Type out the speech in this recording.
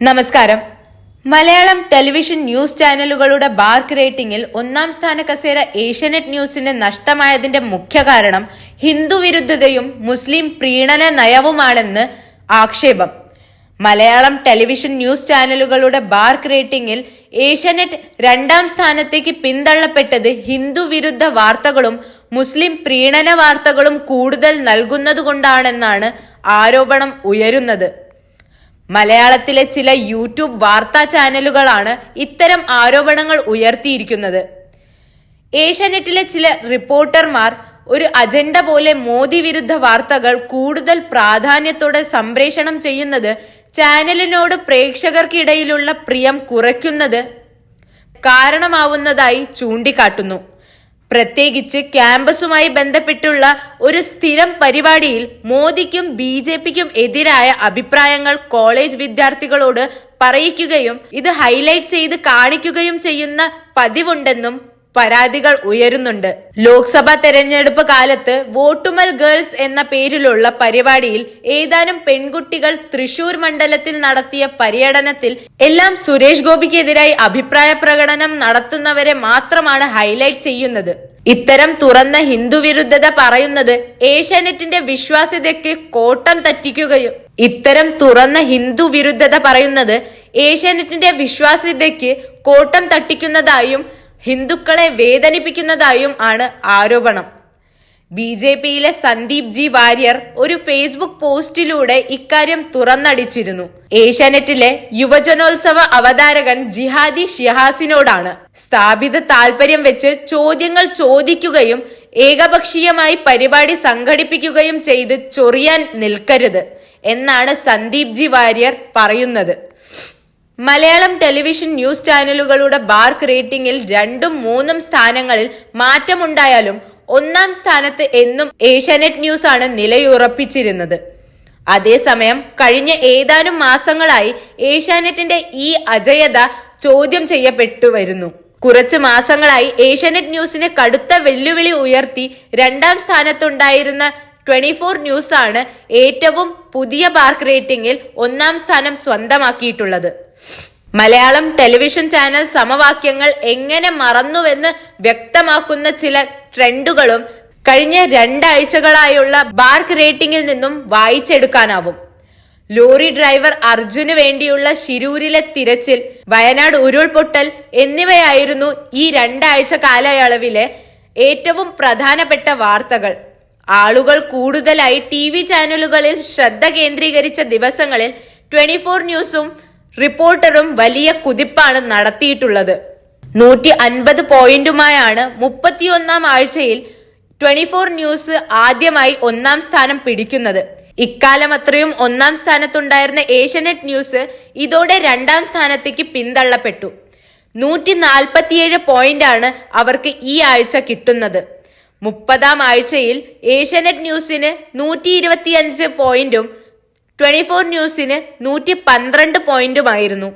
നമസ്കാരം. Malayalam television news ചാനലുകളുടെ BARC റേറ്റിംഗിൽ ഒന്നാം സ്ഥാന കസേര ഏഷ്യാനെറ്റ് ന്യൂസിന് നഷ്ടമായതിന്റെ മുഖ്യ കാരണം ഹിന്ദു വിരുദ്ധതയും മുസ്ലിം പ്രീണന നയവുമാണെന്ന് ആക്ഷേപം. മലയാളം ടെലിവിഷൻ ന്യൂസ് ചാനലുകളുടെ ബാർക്ക് റേറ്റിംഗിൽ ഏഷ്യാനെറ്റ് രണ്ടാം സ്ഥാനത്തേക്ക് പിന്തള്ളപ്പെട്ടത് ഹിന്ദു വിരുദ്ധ വാർത്തകളും മുസ്ലിം പ്രീണന വാർത്തകളും കൂടുതൽ നൽകുന്നതുകൊണ്ടാണെന്നാണ് ആരോപണം ഉയരുന്നത്. മലയാളത്തിലെ ചില യൂട്യൂബ് വാർത്താ ചാനലുകളാണ് ഇത്തരം ആരോപണങ്ങൾ ഉയർത്തിയിരിക്കുന്നത്. ഏഷ്യാനെറ്റിലെ ചില റിപ്പോർട്ടർമാർ ഒരു അജണ്ട പോലെ മോദി വിരുദ്ധ വാർത്തകൾ കൂടുതൽ പ്രാധാന്യത്തോടെ സംപ്രേഷണം ചെയ്യുന്നത് ചാനലിനോട് പ്രേക്ഷകർക്കിടയിലുള്ള പ്രിയം കുറയ്ക്കുന്നത് കാരണമാവുന്നതായി ചൂണ്ടിക്കാട്ടുന്നു. പ്രത്യേകിച്ച് ക്യാമ്പസുമായി ബന്ധപ്പെട്ടുള്ള ഒരു സ്ഥിരം പരിപാടിയിൽ മോദിക്കും ബി ജെ പിക്കും എതിരായ അഭിപ്രായങ്ങൾ കോളേജ് വിദ്യാർത്ഥികളോട് പറയിക്കുകയും ഇത് ഹൈലൈറ്റ് ചെയ്ത് കാണിക്കുകയും ചെയ്യുന്ന പതിവുണ്ടെന്നും പരാതികൾ ഉയരുന്നുണ്ട്. ലോക്സഭാ തെരഞ്ഞെടുപ്പ് കാലത്ത് വോട്ടുമൽ ഗേൾസ് എന്ന പേരിലുള്ള പരിപാടിയിൽ ഏതാനും പെൺകുട്ടികൾ തൃശൂർ മണ്ഡലത്തിൽ നടത്തിയ പര്യടനത്തിൽ എല്ലാം സുരേഷ് ഗോപിക്കെതിരായി അഭിപ്രായ പ്രകടനം നടത്തുന്നവരെ മാത്രമാണ് ഹൈലൈറ്റ് ചെയ്യുന്നത്. ഇത്തരം തുറന്ന ഹിന്ദുവിരുദ്ധത പറയുന്നത് ഏഷ്യാനെറ്റിന്റെ വിശ്വാസ്യതയ്ക്ക് കോട്ടം തട്ടിക്കുകയും ഇത്തരം തുറന്ന ഹിന്ദു വിരുദ്ധത പറയുന്നത് ഏഷ്യാനെറ്റിന്റെ വിശ്വാസ്യതയ്ക്ക് കോട്ടം തട്ടിക്കുന്നതായും ഹിന്ദുക്കളെ വേദനിപ്പിക്കുന്നതായും ആണ് ആരോപണം. ബി ജെ പിയിലെ സന്ദീപ് ജി വാര്യർ ഒരു ഫേസ്ബുക്ക് പോസ്റ്റിലൂടെ ഇക്കാര്യം തുറന്നടിച്ചിരുന്നു. ഏഷ്യാനെറ്റിലെ യുവജനോത്സവ അവതാരകൻ ജിഹാദി ഷിഹാസിനോടാണ് സ്ഥാപിത താല്പര്യം വെച്ച് ചോദ്യങ്ങൾ ചോദിക്കുകയും ഏകപക്ഷീയമായി പരിപാടി സംഘടിപ്പിക്കുകയും ചെയ്ത് ചൊറിയാൻ നിൽക്കരുത് എന്നാണ് സന്ദീപ് ജി വാര്യർ പറയുന്നത്. മലയാളം ടെലിവിഷൻ ന്യൂസ് ചാനലുകളുടെ ബാർക്ക് റേറ്റിംഗിൽ രണ്ടും മൂന്നും സ്ഥാനങ്ങളിൽ മാറ്റമുണ്ടായാലും ഒന്നാം സ്ഥാനത്ത് എന്നും ഏഷ്യാനെറ്റ് ന്യൂസ് ആണ് നിലയുറപ്പിച്ചിരുന്നത്. അതേസമയം കഴിഞ്ഞ ഏതാനും മാസങ്ങളായി ഏഷ്യാനെറ്റിന്റെ ഈ അജയത ചോദ്യം ചെയ്യപ്പെട്ടു വരുന്നു. കുറച്ച് മാസങ്ങളായി ഏഷ്യാനെറ്റ് ന്യൂസിന് കടുത്ത വെല്ലുവിളി ഉയർത്തി രണ്ടാം സ്ഥാനത്തുണ്ടായിരുന്ന ട്വന്റി ഫോർ ന്യൂസ് ആണ് ഏറ്റവും പുതിയ പാർക്ക് റേറ്റിംഗിൽ ഒന്നാം സ്ഥാനം സ്വന്തമാക്കിയിട്ടുള്ളത്. മലയാളം ടെലിവിഷൻ ചാനൽ സമവാക്യങ്ങൾ എങ്ങനെ മറന്നുവെന്ന് വ്യക്തമാക്കുന്ന ചില ട്രെൻഡുകളും കഴിഞ്ഞ രണ്ടാഴ്ചകളായുള്ള ബാർക്ക് റേറ്റിംഗിൽ നിന്നും വായിച്ചെടുക്കാനാവും. ലോറി ഡ്രൈവർ അർജുന് വേണ്ടിയുള്ള ശിരൂരിലെ തിരച്ചിൽ വയനാട് ഉരുൾപൊട്ടൽ എന്നിവയായിരുന്നു ഈ രണ്ടാഴ്ച കാലയളവിലെ ഏറ്റവും പ്രധാനപ്പെട്ട വാർത്തകൾ. ആളുകൾ കൂടുതലായി ടി വി ചാനലുകളിൽ ശ്രദ്ധ കേന്ദ്രീകരിച്ച ദിവസങ്ങളിൽ ട്വന്റി ഫോർ ന്യൂസും റിപ്പോർട്ടറും വലിയ കുതിപ്പാണ് നടത്തിയിട്ടുള്ളത്. നൂറ്റി അൻപത് പോയിന്റുമായാണ് മുപ്പത്തിയൊന്നാം ആഴ്ചയിൽ ട്വന്റി ഫോർ ന്യൂസ് ആദ്യമായി ഒന്നാം സ്ഥാനം പിടിക്കുന്നത്. ഇക്കാലം അത്രയും ഒന്നാം സ്ഥാനത്തുണ്ടായിരുന്ന ഏഷ്യനെറ്റ് ന്യൂസ് ഇതോടെ രണ്ടാം സ്ഥാനത്തേക്ക് പിന്തള്ളപ്പെട്ടു. നൂറ്റി നാൽപ്പത്തിയേഴ് പോയിന്റാണ് അവർക്ക് ഈ ആഴ്ച കിട്ടുന്നത്. മുപ്പതാം ആഴ്ചയിൽ ഏഷ്യാനെറ്റ് ന്യൂസിന് നൂറ്റി ഇരുപത്തിയഞ്ച് പോയിന്റും ട്വന്റി ഫോർ ന്യൂസിന് നൂറ്റി പന്ത്രണ്ട് പോയിന്റുമായിരുന്നു.